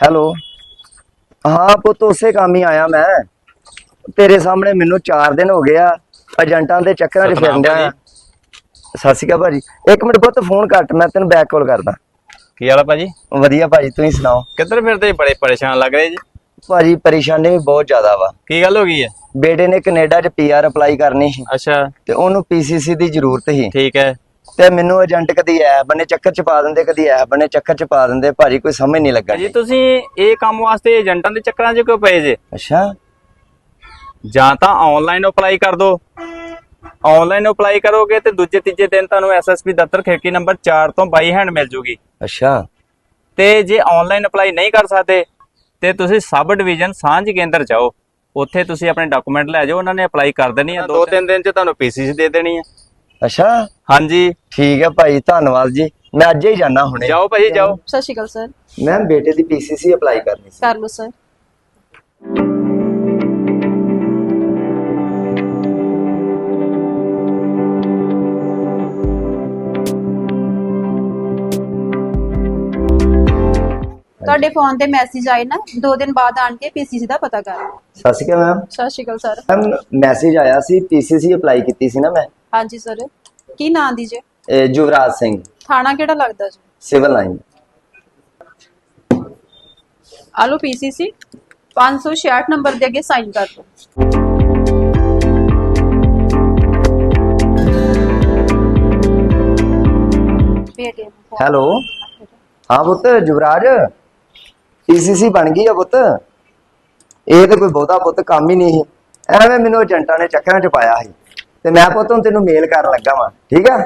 Hello ਹਾਂ ਪੁੱਤ ਉਸੇ ਕੰਮ ਹੀ ਆਇਆ ਮੈਂ। ਤੇਰੇ ਸਾਹਮਣੇ ਮੈਨੂੰ 4 ਦਿਨ ਹੋ ਗਏ ਆ ਏਜੰਟਾਂ ਦੇ ਚੱਕਰਾਂ 'ਚ ਫਿਰਨ ਡਿਆ ਸਤਿ ਸ਼੍ਰੀ ਅਕਾਲ ਭਾਜੀ। ਇੱਕ ਮਿੰਟ ਪੁੱਤ ਫੋਨ ਕੱਟ ਮੈਂ ਤੈਨੂੰ ਬੈਕ ਕਾਲ ਕਰਦਾ। ਕੀ ਹਾਲ ਆ ਭਾਜੀ? ਵਧੀਆ ਭਾਜੀ ਤੁਸੀਂ ਸੁਣਾਓ? ਕਿੱਧਰ ਫਿਰਦੇ ਬੜੇ ਪਰੇਸ਼ਾਨ ਲੱਗ ਰਹੇ ਜੀ। ਭਾਜੀ ਪਰੇਸ਼ਾਨੀ ਵੀ ਬਹੁਤ ਜ਼ਿਆਦਾ ਵਾ। ਕੀ ਗੱਲ ਹੋ ਗਈ ਹੈ ਬੇਟੇ ਨੇ ਕੈਨੇਡਾ 'ਚ ਪੀਆਰ ਅਪਲਾਈ ਕਰਨੀ ਸੀ। ਅੱਛਾ। ਤੇ ਉਹਨੂੰ ਪੀਸੀਸੀ ਦੀ ਜ਼ਰੂਰਤ ਸੀ। ਠੀਕ ਹੈ। ਤੇ ਮੈਨੂੰ ਏਜੰਟ ਕਦੀ ਐ ਬਨੇ ਚੱਕਰ 'ਚ ਪਾ ਦਿੰਦੇ ਕਦੀ ਐ ਬਨੇ ਚੱਕਰ 'ਚ ਪਾ ਦਿੰਦੇ ਭਾਜੀ ਕੋਈ ਸਮਝ ਨਹੀਂ ਲੱਗਣੀ ਤੁਸੀਂ ਇਹ ਕੰਮ ਵਾਸਤੇ ਏਜੰਟਾਂ ਦੇ ਚੱਕਰਾਂ 'ਚ ਕਿਉਂ ਪਏ ਜੇ? ਅੱਛਾ। ਜਾਂ ਤਾਂ ਆਨਲਾਈਨ ਅਪਲਾਈ ਕਰ ਦਿਓ ਆਨਲਾਈਨ ਅਪਲਾਈ ਕਰੋਗੇ ਤੇ ਦੂਜੇ ਤੀਜੇ ਦਿਨ ਤੁਹਾਨੂੰ ਐਸਐਸਪੀ ਦਫ਼ਤਰ ਖਿੜਕੀ ਨੰਬਰ 4 ਤੋਂ ਬਾਈ ਹੈਂਡ ਮਿਲ ਜੂਗੀ। ਅੱਛਾ। ਤੇ ਜੇ ਆਨਲਾਈਨ ਅਪਲਾਈ ਨਹੀਂ ਕਰ ਸਕਦੇ ਤੇ ਤੁਸੀਂ ਸਬ ਡਿਵੀਜ਼ਨ ਸਾਂਝ ਕੇਂਦਰ ਜਾਓ। ਉੱਥੇ ਤੁਸੀਂ ਆਪਣੇ ਡਾਕੂਮੈਂਟ ਲੈ ਜਾਓ ਉਹਨਾਂ ਨੇ ਅਪਲਾਈ ਕਰ ਦੇਣੀ ਆ ਦੋ ਤਿੰਨ ਦਿਨ 'ਚ ਤੁਹਾਨੂੰ ਪੀਸੀਸੀ ਦੇ ਦੇਣੀ ਆ। ਅੱਛਾ? ਹਾਂਜੀ। ਠੀਕ ਹੈ ਭਾਈ ਧੰਨਵਾਦ ਜੀ। ਮੈਂ ਅੱਜ ਹੀ ਜਾਣਾ ਹੁਣੇ। ਜਾਓ ਭਾਜੀ ਜਾਓ। ਸਤਿ ਸ਼੍ਰੀ ਅਕਾਲ ਸਰ। ਮੈਂ ਬੇਟੇ ਦੀ ਪੀਸੀਸੀ ਅਪਲਾਈ ਕਰਨੀ ਸੀ। ਕਰ ਲਓ ਸਰ। ਤੁਹਾਡੇ ਫੋਨ ਤੇ ਮੈਸੇਜ ਆਏ ਨਾ ਦੋ ਦਿਨ ਬਾਅਦ ਆਣ ਕੇ ਪੀਸੀਸੀ ਦਾ ਪਤਾ ਕਰ ਸਤਿ ਸ਼੍ਰੀ ਅਕਾਲ ਮੈਮ। ਸਤਿ ਸ਼੍ਰੀ ਅਕਾਲ ਸਰ। ਮੈਮ ਮੈਸੇਜ ਆਇਆ ਸੀ ਪੀਸੀਸੀ ਅਪਲਾਈ ਕੀਤੀ ਸੀ ਨਾ ਮੈਂ। ਹਾਂਜੀ ਸਰ ਕੀ ਨਾਂ ਦੀ ਜੇ? ਇਹ ਜੁਵਰਾਜ ਸਿੰਘ। ਥਾਣਾ ਕਿਹੜਾ ਲੱਗਦਾ ਜੀ? Civil line. ਆਲੋ ਪੀਸੀਸੀ। 566 ਨੰਬਰ ਦੇ ਅੱਗੇ ਸਾਈਨ ਕਰ ਦਿਓ। ਬੇਟੇ ਨੂੰ phone ਹੈਲੋ। ਹਾਂ ਪੁੱਤ ਜੁਵਰਾਜ। ਪੀਸੀਸੀ ਬਣ ਗਈ ਆ ਪੁੱਤ। ਇਹ ਤਾਂ ਕੋਈ ਬਹੁਤਾ ਪੁੱਤ ਕੰਮ ਹੀ ਨਹੀਂ ਸੀ। ਐਵੇਂ ਮੈਨੂੰ ਏਜੰਟਾਂ ਨੇ ਚੱਕਰਾਂ 'ਚ ਪਾਇਆ ਸੀ। ਤੇ ਮੈਂ ਪੁੱਤ ਹੁਣ ਤੈਨੂੰ ਮੇਲ ਕਰਨ ਲੱਗਾ ਵਾਂ ਠੀਕ ਆ?